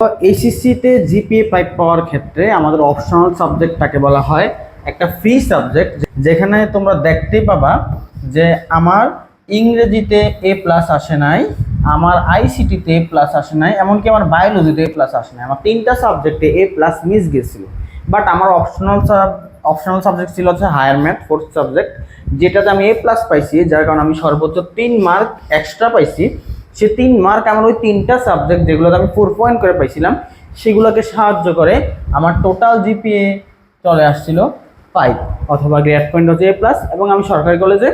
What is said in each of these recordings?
তো এইচএসসিতে GPA five পাওয়ার ক্ষেত্রে আমাদের অপশনাল সাবজেক্টটাকে বলা হয় একটা ফ্রি সাবজেক্ট যেখানে তোমরা দেখতেই পাবা যে আমার ইংরেজিতে এ প্লাস আসে নাই, আমার আইসিটিতে এ প্লাস আসে নাই, এমনকি আমার বায়োলজিতে এ প্লাস আসে নাই। আমার তিনটা সাবজেক্টে এ প্লাস মিস গেছিল। বাট আমার অপশনাল সাব অপশনাল সাবজেক্ট ছিল হচ্ছে হায়ার ম্যাথ ফোর্থ সাবজেক্ট যেটাতে আমি এ প্লাস পাইছি, যার কারণে আমি সর্বোচ্চ তিন মার্ক এক্সট্রা পাইছি। সে তিন মার্ক আমার ওই তিনটা সাবজেক্ট যেগুলোতে আমি ফোর পয়েন্ট করে পাইছিলাম, সেগুলোকে সাহায্য করে আমার টোটাল জিপিএ চলে আসছিল ফাইভ অথবা গ্রেড পয়েন্ট হচ্ছে এ প্লাস এবং আমি সরকারি কলেজে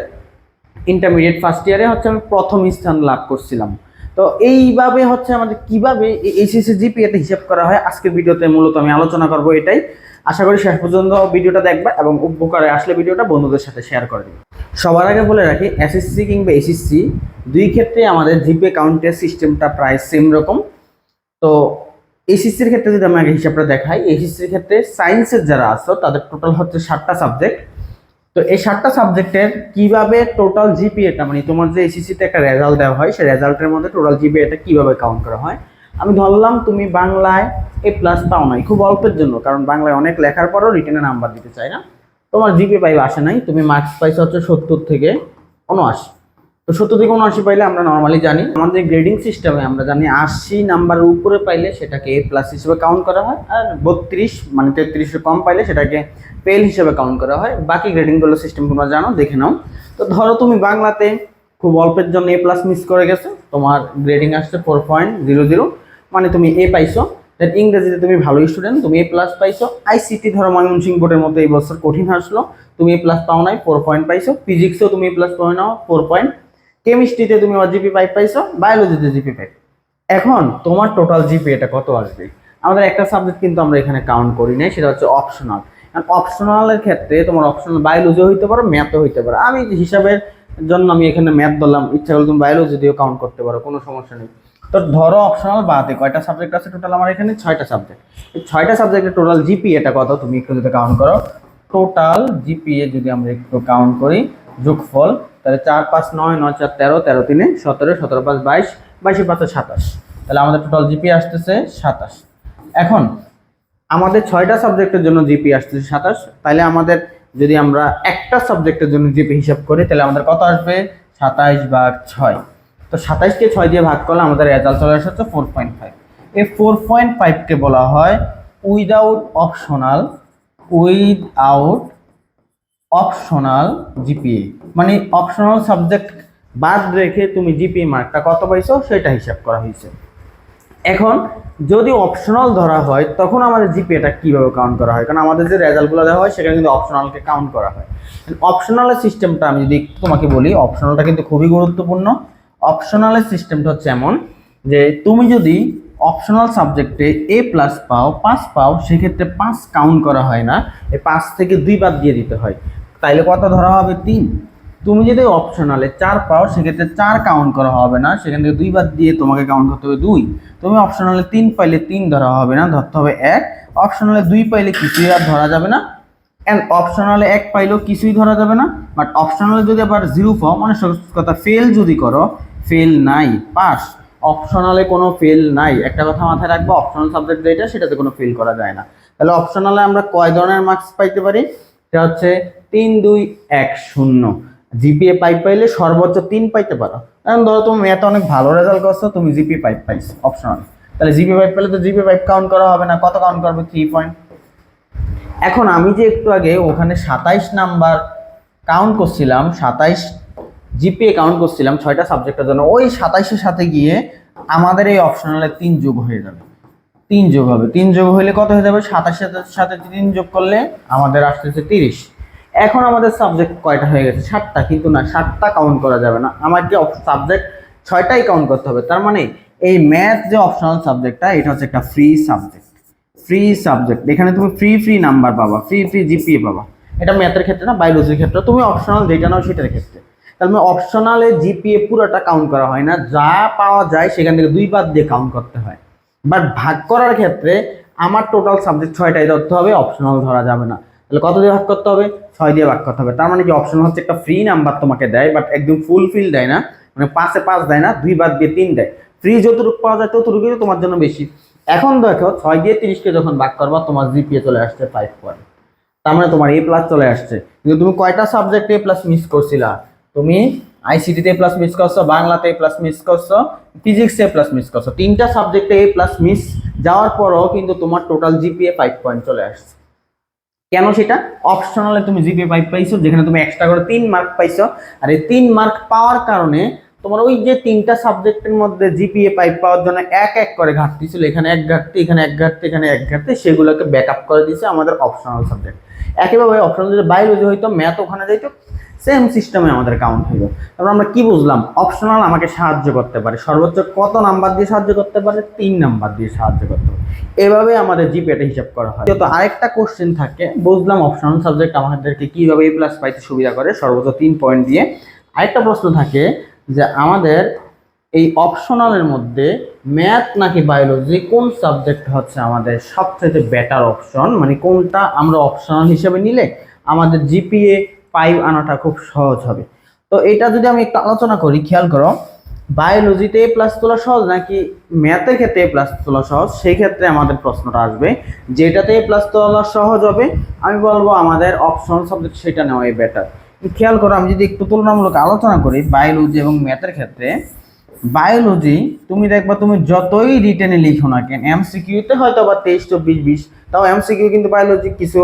ইন্টারমিডিয়েট ফার্স্ট ইয়ারে হচ্ছে আমি প্রথম স্থান লাভ করছিলাম। তো এইভাবে হচ্ছে আমাদের কীভাবে এইচএসসি জিপিএতে হিসাব করা হয়, আজকের ভিডিওতে মূলত আমি আলোচনা করব এটাই। আশা করি শেষ পর্যন্ত ভিডিওটা দেখবা এবং উপকারে আসলে ভিডিওটা বন্ধুদের সাথে শেয়ার করে দিবে। সবার আগে বলে রাখি এসএসসি কিংবা এসএসসি দুই ক্ষেত্রে আমাদের জিপিএ কাউন্টের সিস্টেমটা প্রায় সেম রকম। তো এসএসসির ক্ষেত্রে যদি আমি আগে হিসাবটা দেখাই এসএসসির ক্ষেত্রে সায়েন্সের যারা আসো তাদের টোটাল হচ্ছে ষাটটা সাবজেক্ট তো এই সাতটা সাবজেক্টের কীভাবে টোটাল জিপিএটা মানে তোমার যে এসএসসিতে একটা রেজাল্ট দেওয়া হয়, সেই রেজাল্টের মধ্যে টোটাল জিপিএটা কীভাবে কাউন্ট করা হয়? আমি ধরলাম তুমি বাংলায় এ প্লাস পাও নাই, খুব অল্পের জন্য, কারণ বাংলায় অনেক লেখার পরও রিটেনে নাম্বার দিতে চায় না। তোমার জিপি পাইবে আসে নাই, তুমি মার্কস পাইছো হচ্ছে সত্তর থেকে উনআশি তো সত্তর থেকে উনআশি পাইলে আমরা নর্মালি জানি, আমাদের গ্রেডিং সিস্টেমে আমরা জানি আশি নাম্বারের উপরে পাইলে সেটাকে এ প্লাস হিসেবে কাউন্ট করা হয়, আর বত্রিশ মানে তেত্রিশের কম পাইলে সেটাকে পেল হিসেবে কাউন্ট করা হয়। বাকি গ্রেডিংগুলো সিস্টেম তোমরা জানো, দেখে নাও। তো ধরো তুমি বাংলাতে খুব অল্পের জন্য এ প্লাস মিস করে গেছো, তোমার গ্রেডিং আসছে ফোর পয়েন্ট জিরো জিরো মানে তুমি এ পাইছো। দেন ইংরেজিতে তুমি ভালো স্টুডেন্ট তুমি এ প্লাস পাইছো। আইসিটি ধরো ময়মনসিংহ বোর্ডের মতো এই বছর কঠিন আসলো তুমি এ প্লাস পাও নাই ফোর পয়েন্ট পাইছো। ফিজিক্সেও তুমি এ প্লাস পাও নাও ফোর পয়েন্ট কেমিস্ট্রিতে তুমি জিপি ফাইভ পাইছো বায়োলজিতে জিপি ফাইভ এখন তোমার টোটাল জিপি এটা কত আসবে? আমাদের একটা সাবজেক্ট কিন্তু আমরা এখানে কাউন্ট করি নাই, সেটা হচ্ছে অপশনাল অপশনালের ক্ষেত্রে তোমার অপশনাল বায়োলজিও হইতে পারো ম্যাথও হইতে পারো। আমি হিসাবের জন্য আমি এখানে ম্যাথ ধরলাম, ইচ্ছা করলে তুমি বায়োলজি দিয়েও কাউন্ট করতে পারো, কোনো সমস্যা নেই। তো ধরো অপশনাল বাদে কয়টা সাবজেক্ট আছে টোটাল আমার এখানে ছয়টা সাবজেক্ট এই ছয়টা সাবজেক্টের টোটাল জিপি এটা কত? তুমি একটু যদি কাউন্ট করো। টোটাল জিপিএ যদি আমরা একটু কাউন্ট করি, যোগফল, তাহলে চার পাঁচ নয় নয় চার তেরো তেরো তিনে সতেরো সতেরো পাঁচ বাইশ, বাইশে পাঁচে সাতাশ। তাহলে আমাদের টোটাল জিপি আসতেছে সাতাশ। এখন, আমাদের ছয়টা সাবজেক্টের জন্য জিপি আসতেছে সাতাশ। তাহলে আমাদের যদি আমরা একটা সাবজেক্টের জন্য জিপি হিসাব করি, তাহলে আমাদের কত আসবে? সাতাইশ ভাগ ছয়। তো সাতাইশকে ছয় দিয়ে ভাগ করলে আমাদের রেজাল্ট চলে আসছে ফোর পয়েন্ট ফাইভ এই ফোর পয়েন্ট ফাইভকে বলা হয় without optional without optional GPA মানে অপশনাল সাবজেক্ট বাদ রেখে তুমি জিপিএ মার্কটা কত পাইছো সেটা হিসাব করা হয়েছে। এখন যদি অপশনাল ধরা হয়, তখন আমাদের জিপিএটা কীভাবে কাউন্ট করা হয়? কারণ আমাদের যে রেজাল্টগুলো দেওয়া হয়, সেখানে কিন্তু অপশনালকে কাউন্ট করা হয়। অপশনালের সিস্টেমটা আমি যদি তোমাকে বলি অপশনালটা কিন্তু খুবই গুরুত্বপূর্ণ। অপশনালের সিস্টেমটা হচ্ছে এমন যে তুমি যদি অপশনাল সাবজেক্টে এ প্লাস পাও, পাঁচ পাও, সেক্ষেত্রে পাঁচ কাউন্ট করা হয় না। এই পাঁচ থেকে দুই বাদ দিয়ে দিতে হয়। তাইলে কত ধরা হবে? তিন। তুমি যদি অপশনালে চার পাও, সেক্ষেত্রে চার কাউন্ট করা হবে না। সেখান থেকে দুই বাদ দিয়ে তোমাকে কাউন্ট করতে হবে দুই। তুমি অপশনালে তিন পাইলে তিন ধরা হবে না, ধরতে হবে এক। অপশনালে দুই পাইলে কিছুই আর ধরা যাবে না। অ্যান্ড অপশনালে এক পাইলেও কিছুই ধরা যাবে না। বাট অপশনালে যদি আবার জিরো পাও মানে কথা ফেল যদি করো ফেল নাই, পাস। অপশনালে কোনো ফেল নাই। একটা কথা মাথায় রাখব, অপশনাল সাবজেক্ট যেটা, সেটাতে কোনো ফেল করা যায় না। তাহলে অপশনালে আমরা কয় ধরনের মার্কস পাইতে পারি? সেটা হচ্ছে তিন, দুই, এক, শূন্য। জিপিএ পাইপ পাইলে সর্বোচ্চ তিন পাইতে পারো। কারণ ধরো তুমি ম্যাথে অনেক ভালো রেজাল্ট করছ, তুমি জিপি পাইপ পাইছো অপশনাল তাহলে জিপি পাইপ পেলে তো জিপি পাইপ কাউন্ট করা হবে না। কত কাউন্ট করবে? থ্রি পয়েন্ট এখন আমি যে একটু আগে ওখানে সাতাইশ নাম্বার কাউন্ট করছিলাম, সাতাইশ জিপিএ কাউন্ট করছিলাম ছয়টা সাবজেক্টের জন্য, ওই সাতাইশের সাথে গিয়ে আমাদের এই অপশনালে তিন যোগ হয়ে যাবে। তিন যোগ হবে। তিন যোগ হলে কত হয়ে যাবে? সাতাশের সাথে তিন যোগ করলে আমাদের আসতেছে তিরিশ। এখন আমাদের সাবজেক্ট কয়টা হয়ে গেছে? সাতটা, কিন্তু না, সাতটা কাউন্ট করা যাবে না। আমাকে সাবজেক্ট ছয়টাই কাউন্ট করতে হবে। তার মানে এই ম্যাথ যে অপশনাল সাবজেক্টটা এটা হচ্ছে একটা ফ্রি সাবজেক্ট ফ্রি সাবজেক্ট এখানে তুমি ফ্রি ফ্রি নাম্বার পাবা। ফ্রি ফ্রি জিপিএ পাবা। এটা ম্যাথের ক্ষেত্রে না বায়োলজির ক্ষেত্রে। তুমি অপশনাল যেটা নাও সেটার ক্ষেত্রে। তাহলে অপশনালে জিপিএ পুরোটা কাউন্ট করা হয় না। যা পাওয়া যায় সেখান থেকে দুই বাদ দিয়ে কাউন্ট করতে হয়। বাট ভাগ করার ক্ষেত্রে আমার টোটাল সাবজেক্ট ছয়টাই ধরতে হবে অপশনাল ধরা যাবে না। তাহলে কত দিয়ে ভাগ করতে হবে? ছয় দিয়ে ভাগ করতে হবে। তার মানে কি অপশনাল হচ্ছে একটা ফ্রি নাম্বার তোমাকে দেয় বাট একদম ফুলফিল দেয় না। মানে পাঁচে পাঁচ দেয় না, দুই বাদ দিয়ে তিন দেয়। ফ্রি যতটুকু পাওয়া যায় ততটুকুই তোমার জন্য বেশি। এখন দেখো, ছয় দিয়ে তিরিশকে যখন ভাগ করবা, তোমার জিপিএ চলে আসছে ফাইভ পয়েন্ট তার মানে তোমার এ প্লাস চলে আসছে। কিন্তু তুমি কয়টা সাবজেক্টে এ প্লাস মিস করছিলা? তুমি আইসিটিতে প্লাস মিস করছ, বাংলাতে প্লাস মিস করছ ফিজিক্সে প্লাস মিস করছ। তিনটা সাবজেক্টে এ প্লাস মিস যাওয়ার পরও কিন্তু তোমার টোটাল জিপিএ ফাইভ পয়েন্ট চলে আসছে। কেন সেটা? অপশনালে তুমি জিপিএ ফাইভ পাইছো, যেখানে তুমি এক্সট্রা করে তিন মার্ক পাইছো। আর এই তিন মার্ক পাওয়ার কারণে তোমার ওই যে তিনটা সাবজেক্টের মধ্যে জিপিএ ফাইভ পাওয়ার জন্য এক এক করে ঘাটতি ছিল। এখানে এক ঘাটতি, এখানে এক ঘাটতি, এখানে এক ঘাটতি, সেগুলোকে ব্যাকআপ করে দিয়েছে আমাদের অপশনাল সাবজেক্ট একইভাবে অপশনাল যদি বায়োলজি হইতো ম্যাথ ওখানে যাইতো সেম সিস্টেমে আমাদের কাউন্ট হইল। তারপর আমরা কি বুঝলাম? অপশনাল আমাকে সাহায্য করতে পারে। সর্বোচ্চ কত নাম্বার দিয়ে সাহায্য করতে পারে? তিন নাম্বার দিয়ে সাহায্য করতে পারে। এভাবে আমাদের জিপিএটা হিসাব করা হয়। তো আরেকটা কোশ্চেন থাকে, বুঝলাম অপশনাল সাবজেক্ট আমাদেরকে কীভাবে এ প্লাস পাইতে সুবিধা করে, সর্বোচ্চ তিন পয়েন্ট দিয়ে। আরেকটা প্রশ্ন থাকে যে আমাদের এই অপশনালের মধ্যে ম্যাথ নাকি বায়োলজি কোন সাবজেক্ট হচ্ছে আমাদের সবথেকে বেটার অপশন মানে কোনটা আমরা অপশনাল হিসেবে নিলে আমাদের জিপিএ ফাইভ আনাটা খুব সহজ হবে। তো এটা যদি আমি একটু আলোচনা করি, খেয়াল করো বায়োলজিতে এ প্লাস তোলা সহজ নাকি ম্যাথের ক্ষেত্রে এ প্লাস তোলা সহজ? সেই ক্ষেত্রে আমাদের প্রশ্নটা আসবে, যেটাতে এ প্লাস তোলা সহজ হবে, আমি বলব আমাদের অপশনাল সাবজেক্ট সেটা নেওয়াই বেটার খেয়াল করো, আমি যদি একটু তুলনামূলক আলোচনা করি বায়োলজি এবং ম্যাথের ক্ষেত্রে বায়োলজি, তুমি দেখবা তুমি যতই রিটেনে লিখো না কেন এমসিকিউতে হয়তো বা তেইশ, চব্বিশ, বিশ, তাও এমসিকিউ কিন্তু বায়োলজি কিছু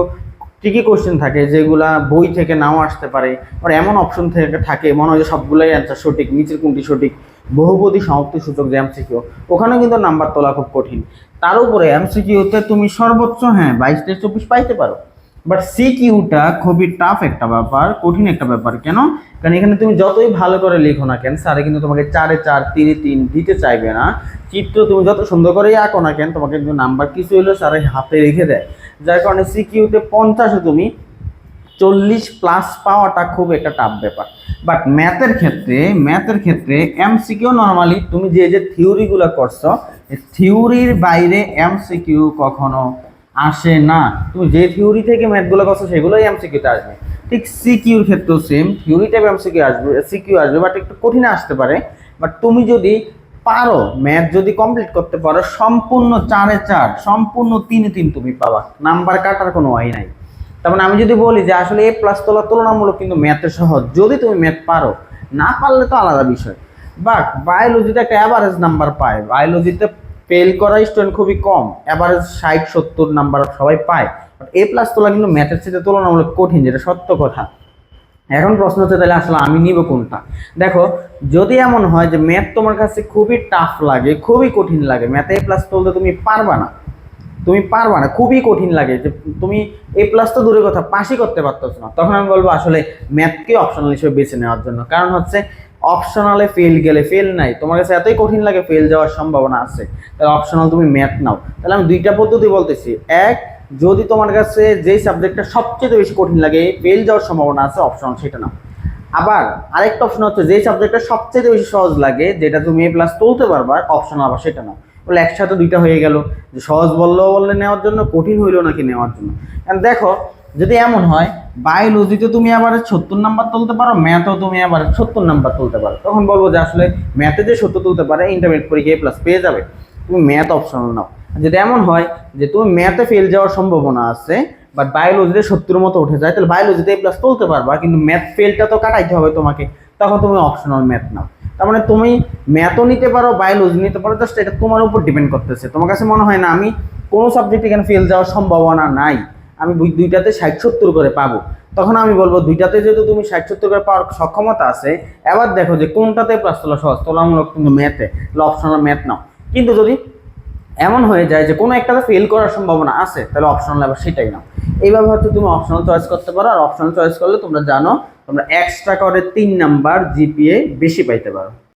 ট্রিকি কোশ্চেন থাকে, যেগুলা বই থেকে নাও আসতে পারে আর এমন অপশন থেকে থাকে, মনে হয় যে সবগুলোই অ্যান্সার সঠিক, নিচের কোনটি সঠিক, বহুপদী সমাপ্তি সূচক যে এমসিকিউ ওখানে কিন্তু নাম্বার তোলা খুব কঠিন। তার উপরে এমসিকিউতে তুমি সর্বোচ্চ হ্যাঁ বাইশ, তেইশ, চব্বিশ পাইতে পারো। বাট সিকিউটা খুবই টাফ একটা ব্যাপার, কঠিন একটা ব্যাপার। কেন? কারণ এখানে তুমি যতই ভালো করে লিখো না কেন স্যারে কিন্তু তোমাকে চারে চার, তিনে তিন দিতে চাইবে না। চিত্র তুমি যত সুন্দর করেই আঁকো না কেন, তোমাকে কিন্তু নাম্বার কিছু হলেও স্যারে হাতে রেখে দেয়। যার কারণে সিকিউতে পঞ্চাশে তুমি চল্লিশ প্লাস পাওয়াটা খুব একটা টাফ ব্যাপার। বাট ম্যাথের ক্ষেত্রে ম্যাথের ক্ষেত্রে এম এমসিকিউ নর্মালি তুমি যে যে থিওরিগুলো করছ থিওরির বাইরে এমসিকিউ কখনো আসে না। তুমি যে থিওরি থেকে ম্যাথগুলো করছ, সেগুলোই এমসিকিউতে আসবে। ঠিক সিকিউর ক্ষেত্রেও সেম থিওরি টাইপ এমসিকিউ আসবে সিকিউ আসবে বাট একটু কঠিন আসতে পারে। বাট তুমি যদি পারো ম্যাথ যদি কমপ্লিট করতে পারো, সম্পূর্ণ চারে চার, সম্পূর্ণ তিনে তিন তুমি পাবা। নাম্বার কাটার কোনো ওয়াই নাই। তার মানে আমি যদি বলি যে আসলে এ প্লাস তোলা তুলনামূলক কিন্তু ম্যাথে সহজ। যদি তুমি ম্যাথ পারো, না পারলে তো আলাদা বিষয়। বাট বায়োলজিতে একটা অ্যাভারেজ নাম্বার পায়। বায়োলজিতে ফেল করা স্টুডেন্ট খুবই কম অ্যাভারেজ ষাট, সত্তর নাম্বার সবাই পায়। এ প্লাস তোলা কিন্তু ম্যাথের সাথে তুলনামূলক কঠিন, যেটা সত্য কথা। এখন প্রশ্ন হচ্ছে তাহলে আসলে আমি নিব কোনটা? দেখো, যদি এমন হয় যে ম্যাথ তোমার কাছে খুবই টাফ লাগে, খুবই কঠিন লাগে ম্যাথে এ প্লাস তুলতে তুমি পারবা না। তুমি পারবা না, খুবই কঠিন লাগে যে তুমি এ প্লাস তো দূরের কথা, পাশই করতে পারতেছো না। তখন আমি বলব আসলে ম্যাথকে অপশনাল হিসেবে বেছে নেওয়ার জন্য। কারণ হচ্ছে অপশনালে ফেল গেলে ফেল নাই। তোমার কাছে এতই কঠিন লাগে ফেল যাওয়ার সম্ভাবনা আছে, তাহলে অপশনাল তুমি ম্যাথ নাও। তাহলে আমি দুইটা পদ্ধতি বলতেছি। এক, যদি তোমার কাছে যেই সাবজেক্টটা সবচেয়ে বেশি কঠিন লাগে ফেল যাওয়ার সম্ভাবনা আছে অপশনাল সেটা নাও। আবার আরেকটা অপশন হচ্ছে, যেই সাবজেক্টটা সবচেয়ে বেশি সহজ লাগে, যেটা তুমি এ প্লাস তুলতে পারবা অপশনাল আবার সেটা নাও। বলে একসাথে দুইটা হয়ে গেল, যে সহজ বললেও বললে নেওয়ার জন্য, কঠিন হইল নাকি নেওয়ার জন্য। দেখো যদি এমন হয় বায়োলজিতে তুমি আবার সত্তর নাম্বার তুলতে পারো ম্যাথও তুমি আবার সত্তর নাম্বার তুলতে পারো। তখন বলব যে আসলে ম্যাথে যে সত্তর তুলতে পারে ইন্টারমিডিয়েট পরীক্ষা এ প্লাস পেয়ে যাবে। তুমি ম্যাথ অপশনাল নাও। যদি এমন হয় যে তুমি ম্যাথে ফেল যাওয়ার সম্ভাবনা আছে বাট বায়োলজিতে সত্তর মতো উঠে যায়, তাহলে বায়োলজিতে এ প্লাস তুলতে পারবা, কিন্তু ম্যাথ ফেলটা তো কাটাইতে হবে তোমাকে। তখন তুমি অপশনাল ম্যাথ নাও। তার মানে তুমি ম্যাথও নিতে পারো বায়োলজি নিতে পারো জাস্ট এটা তোমার উপর ডিপেন্ড করতেছে। তোমার কাছে মনে হয় না, আমি কোনো সাবজেক্ট এখানে ফেল যাওয়ার সম্ভাবনা নাই। আমি দুইটাতে ষাট সত্তর করে পাবো। তখন আমি বলব, দুইটাতে যেহেতু তুমি ষাট সত্তর করে পাওয়ার সক্ষমতা আছে, এবার দেখো যে কোনটাতে প্লাস তোলা সহজ। তোলামূলক কিন্তু ম্যাথে অপশনাল ম্যাথ নাও। কিন্তু যদি এমন হয়ে যায় যে কোনো একটাতে ফেল করার সম্ভাবনা আছে, তাহলে অপশনাল আবার সেটাই নাও। এইভাবে হচ্ছে তুমি অপশনাল চয়েস করতে পারো, আর অপশনাল চয়েস করলে তোমরা জানো, তোমরা এক্সট্রা করে তিন নাম্বার জিপিএ বেশি পাইতে পারো।